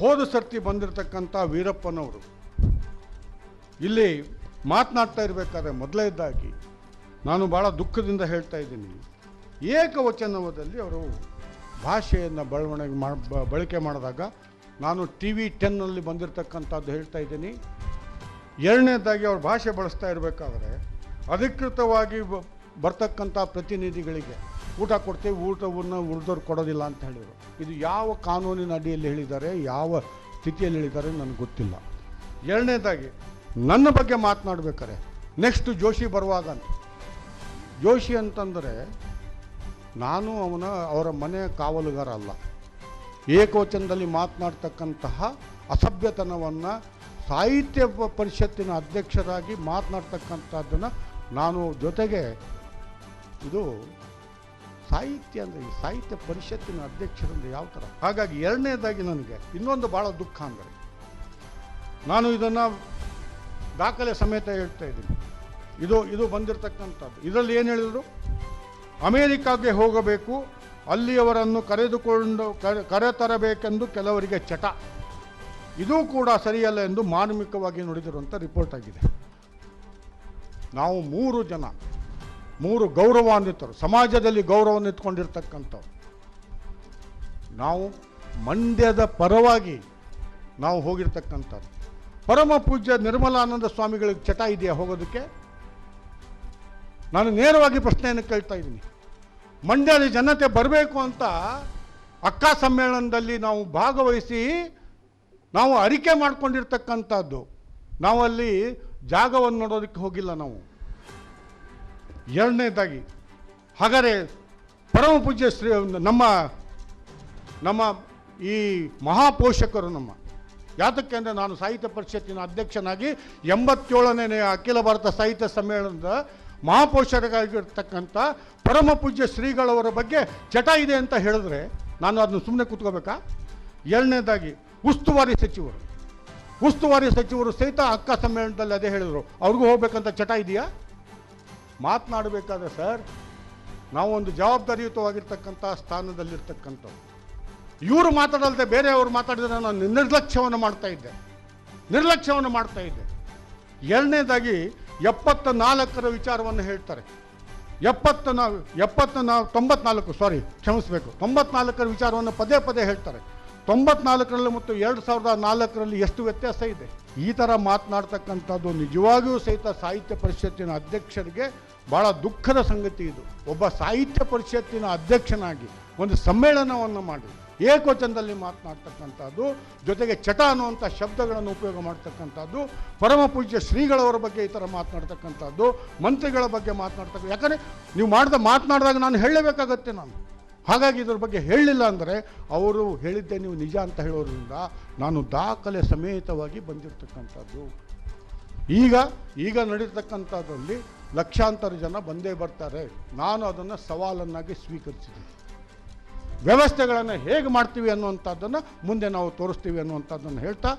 ಹೋದ ಸರ್ತಿ ಬಂದಿರತಕ್ಕಂಥ ವೀರಪ್ಪನವರು ಇಲ್ಲಿ ಮಾತನಾಡ್ತಾ ಇರಬೇಕಾದ್ರೆ ಮೊದಲನೇದಾಗಿ ನಾನು ಭಾಳ ದುಃಖದಿಂದ ಹೇಳ್ತಾ ಇದ್ದೀನಿ. ಏಕವಚನವದಲ್ಲಿ ಅವರು ಭಾಷೆಯನ್ನು ಬೆಳವಣಿಗೆ ಮಾಡಿ ಬಳಕೆ ಮಾಡಿದಾಗ ನಾನು ಟಿ ವಿ ಟೆನ್ನಲ್ಲಿ ಬಂದಿರತಕ್ಕಂಥದ್ದು ಹೇಳ್ತಾ ಇದ್ದೀನಿ. ಎರಡನೇದಾಗಿ ಅವ್ರ ಭಾಷೆ ಬಳಸ್ತಾ ಇರಬೇಕಾದ್ರೆ ಅಧಿಕೃತವಾಗಿ ಬರ್ತಕ್ಕಂಥ ಪ್ರತಿನಿಧಿಗಳಿಗೆ ಊಟ ಕೊಡ್ತೇವೆ, ಊಟವನ್ನು ಉಳಿದವ್ರು ಕೊಡೋದಿಲ್ಲ ಅಂತ ಹೇಳಿದರು. ಇದು ಯಾವ ಕಾನೂನಿನ ಅಡಿಯಲ್ಲಿ ಹೇಳಿದ್ದಾರೆ, ಯಾವ ಸ್ಥಿತಿಯಲ್ಲಿ ಹೇಳಿದ್ದಾರೆ ನನಗೆ ಗೊತ್ತಿಲ್ಲ. ಎರಡನೇದಾಗಿ, ನನ್ನ ಬಗ್ಗೆ ಮಾತನಾಡ್ಬೇಕಾರೆ ನೆಕ್ಸ್ಟ್ ಜೋಶಿ ಬರುವಾಗ ಅಂತ. ಜೋಶಿ ಅಂತಂದರೆ, ನಾನು ಅವನ, ಅವರ ಮನೆಯ ಕಾವಲುಗಾರ ಅಲ್ಲ. ಏಕವಚನದಲ್ಲಿ ಮಾತನಾಡ್ತಕ್ಕಂತಹ ಅಸಭ್ಯತನವನ್ನು ಸಾಹಿತ್ಯ ಪರಿಷತ್ತಿನ ಅಧ್ಯಕ್ಷರಾಗಿ ಮಾತನಾಡ್ತಕ್ಕಂಥದ್ದನ್ನು ನಾನು ಜೊತೆಗೆ ಇದು ಸಾಹಿತ್ಯ ಅಂದರೆ ಈ ಸಾಹಿತ್ಯ ಪರಿಷತ್ತಿನ ಅಧ್ಯಕ್ಷರಂದ್ರೆ ಯಾವ ಥರ ಹಾಗಾಗಿ ಎರಡನೇದಾಗಿ ನನಗೆ ಇನ್ನೊಂದು ಭಾಳ ದುಃಖ ಅಂದರೆ, ನಾನು ಇದನ್ನು ದಾಖಲೆ ಸಮೇತ ಹೇಳ್ತಾ ಇದ್ದೀನಿ. ಇದು ಇದು ಬಂದಿರತಕ್ಕಂಥದ್ದು. ಇದರಲ್ಲಿ ಏನು ಹೇಳಿದರು? ಅಮೇರಿಕಾಗೆ ಹೋಗಬೇಕು, ಅಲ್ಲಿಯವರನ್ನು ಕರೆದುಕೊಂಡು, ಕರೆ ತರಬೇಕೆಂದು ಕೆಲವರಿಗೆ ಚಟ. ಇದೂ ಕೂಡ ಸರಿಯಲ್ಲ ಎಂದು ಮಾರ್ಮಿಕವಾಗಿ ನುಡಿದಿರುವಂಥ ರಿಪೋರ್ಟ್ ಆಗಿದೆ. ನಾವು ಮೂರು ಜನ ಮೂರು ಗೌರವಾನ್ವಿತರು, ಸಮಾಜದಲ್ಲಿ ಗೌರವನ್ನಿಟ್ಕೊಂಡಿರ್ತಕ್ಕಂಥವ್ರು. ನಾವು ಮಂಡ್ಯದ ಪರವಾಗಿ ನಾವು ಹೋಗಿರ್ತಕ್ಕಂಥದ್ದು ಪರಮ ಪೂಜ್ಯ ನಿರ್ಮಲಾನಂದ ಸ್ವಾಮಿಗಳಿಗೆ ಚಟ ಇದೆಯಾ ಹೋಗೋದಕ್ಕೆ? ನಾನು ನೇರವಾಗಿ ಪ್ರಶ್ನೆಯನ್ನು ಕೇಳ್ತಾ ಇದ್ದೀನಿ. ಮಂಡ್ಯದ ಜನತೆ ಬರಬೇಕು ಅಂತ ಅಕ್ಕ ಸಮ್ಮೇಳನದಲ್ಲಿ ನಾವು ಭಾಗವಹಿಸಿ ನಾವು ಅರಿಕೆ ಮಾಡ್ಕೊಂಡಿರ್ತಕ್ಕಂಥದ್ದು. ನಾವಲ್ಲಿ ಜಾಗವನ್ನು ನೋಡೋದಕ್ಕೆ ಹೋಗಿಲ್ಲ ನಾವು. ಎರಡನೇದಾಗಿ, ಹಾಗಾದರೆ ಪರಮ ಪೂಜ್ಯ ಶ್ರೀ, ನಮ್ಮ ನಮ್ಮ ಈ ಮಹಾಪೋಷಕರು ನಮ್ಮ, ಯಾತಕ್ಕೆ ಅಂದರೆ ನಾನು ಸಾಹಿತ್ಯ ಪರಿಷತ್ತಿನ ಅಧ್ಯಕ್ಷನಾಗಿ ಎಂಬತ್ತೇಳನೇ ಅಖಿಲ ಭಾರತ ಸಾಹಿತ್ಯ ಸಮ್ಮೇಳನದ ಮಹಾಪೋಷಕರಾಗಿರ್ತಕ್ಕಂಥ ಪರಮ ಪೂಜ್ಯ ಶ್ರೀಗಳವರ ಬಗ್ಗೆ ಚಟ ಇದೆ ಅಂತ ಹೇಳಿದ್ರೆ ನಾನು ಅದನ್ನು ಸುಮ್ಮನೆ ಕೂತ್ಕೋಬೇಕಾ? ಎರಡನೇದಾಗಿ, ಉಸ್ತುವಾರಿ ಸಚಿವರು. ಉಸ್ತುವಾರಿ ಸಚಿವರು ಸಹಿತ ಅಕ್ಕ ಸಮ್ಮೇಳನದಲ್ಲಿ ಅದೇ ಹೇಳಿದರು. ಅವ್ರಿಗೂ ಹೋಗ್ಬೇಕಂತ ಚಟ ಇದೆಯಾ? ಮಾತನಾಡಬೇಕಾದ್ರೆ ಸರ್, ನಾವು ಒಂದು ಜವಾಬ್ದಾರಿಯುತವಾಗಿರ್ತಕ್ಕಂಥ ಸ್ಥಾನದಲ್ಲಿರ್ತಕ್ಕಂಥವ್ರು. ಇವರು ಮಾತಾಡಲ್ದೆ ಬೇರೆಯವರು ಮಾತಾಡಿದ್ರೆ ನಾನು ನಿರ್ಲಕ್ಷ್ಯವನ್ನು ಮಾಡ್ತಾ ಇದ್ದೆ. ನಿರ್ಲಕ್ಷ್ಯವನ್ನು ಮಾಡ್ತಾ ಇದ್ದೆ. ಎರಡನೇದಾಗಿ ಎಪ್ಪತ್ತ ನಾಲ್ಕರ ವಿಚಾರವನ್ನು ಹೇಳ್ತಾರೆ. ಎಪ್ಪತ್ತ ನಾವು ಎಪ್ಪತ್ತ ನಾವು, ತೊಂಬತ್ನಾಲ್ಕು ಸಾರಿ ಕ್ಷಮಿಸಬೇಕು. ತೊಂಬತ್ನಾಲ್ಕರ ವಿಚಾರವನ್ನು ಪದೇ ಪದೇ ಹೇಳ್ತಾರೆ. ತೊಂಬತ್ನಾಲ್ಕರಲ್ಲಿ ಮತ್ತು ಎರಡು ಸಾವಿರದ ನಾಲ್ಕರಲ್ಲಿ ಎಷ್ಟು ವ್ಯತ್ಯಾಸ ಇದೆ? ಈ ಥರ ಮಾತನಾಡ್ತಕ್ಕಂಥದ್ದು ನಿಜವಾಗಿಯೂ ಸಹಿತ ಸಾಹಿತ್ಯ ಪರಿಷತ್ತಿನ ಅಧ್ಯಕ್ಷರಿಗೆ ಭಾಳ ದುಃಖದ ಸಂಗತಿ ಇದು. ಒಬ್ಬ ಸಾಹಿತ್ಯ ಪರಿಷತ್ತಿನ ಅಧ್ಯಕ್ಷನಾಗಿ ಒಂದು ಸಮ್ಮೇಳನವನ್ನು ಮಾಡಿ, ಏಕವಚನದಲ್ಲಿ ಮಾತನಾಡ್ತಕ್ಕಂಥದ್ದು, ಜೊತೆಗೆ ಚಟ ಅನ್ನುವಂಥ ಶಬ್ದಗಳನ್ನು ಉಪಯೋಗ ಮಾಡ್ತಕ್ಕಂಥದ್ದು, ಪರಮ ಪೂಜ್ಯ ಶ್ರೀಗಳವರ ಬಗ್ಗೆ ಈ ಥರ ಮಾತನಾಡ್ತಕ್ಕಂಥದ್ದು, ಮಂತ್ರಿಗಳ ಬಗ್ಗೆ ಮಾತನಾಡ್ತಕ್ಕ, ಯಾಕಂದರೆ ನೀವು ಮಾಡಿದ, ಮಾತನಾಡಿದಾಗ ನಾನು ಹೇಳಲೇಬೇಕಾಗತ್ತೆ ನಾನು. ಹಾಗಾಗಿ ಇದ್ರ ಬಗ್ಗೆ ಹೇಳಲಿಲ್ಲ ಅಂದರೆ ಅವರು ಹೇಳಿದ್ದೆ ನೀವು ನಿಜ ಅಂತ ಹೇಳೋದ್ರಿಂದ ನಾನು ದಾಖಲೆ ಸಮೇತವಾಗಿ ಬಂದಿರತಕ್ಕಂಥದ್ದು. ಈಗ ಈಗ ನಡೀತಕ್ಕಂಥದ್ರಲ್ಲಿ ಲಕ್ಷಾಂತರ ಜನ ಬಂದೇ ಬರ್ತಾರೆ. ನಾನು ಅದನ್ನು ಸವಾಲನ್ನಾಗಿ ಸ್ವೀಕರಿಸಿದ್ದೀನಿ. ವ್ಯವಸ್ಥೆಗಳನ್ನು ಹೇಗೆ ಮಾಡ್ತೀವಿ ಅನ್ನುವಂಥದ್ದನ್ನು ಮುಂದೆ ನಾವು ತೋರಿಸ್ತೀವಿ ಅನ್ನುವಂಥದ್ದನ್ನು ಹೇಳ್ತಾ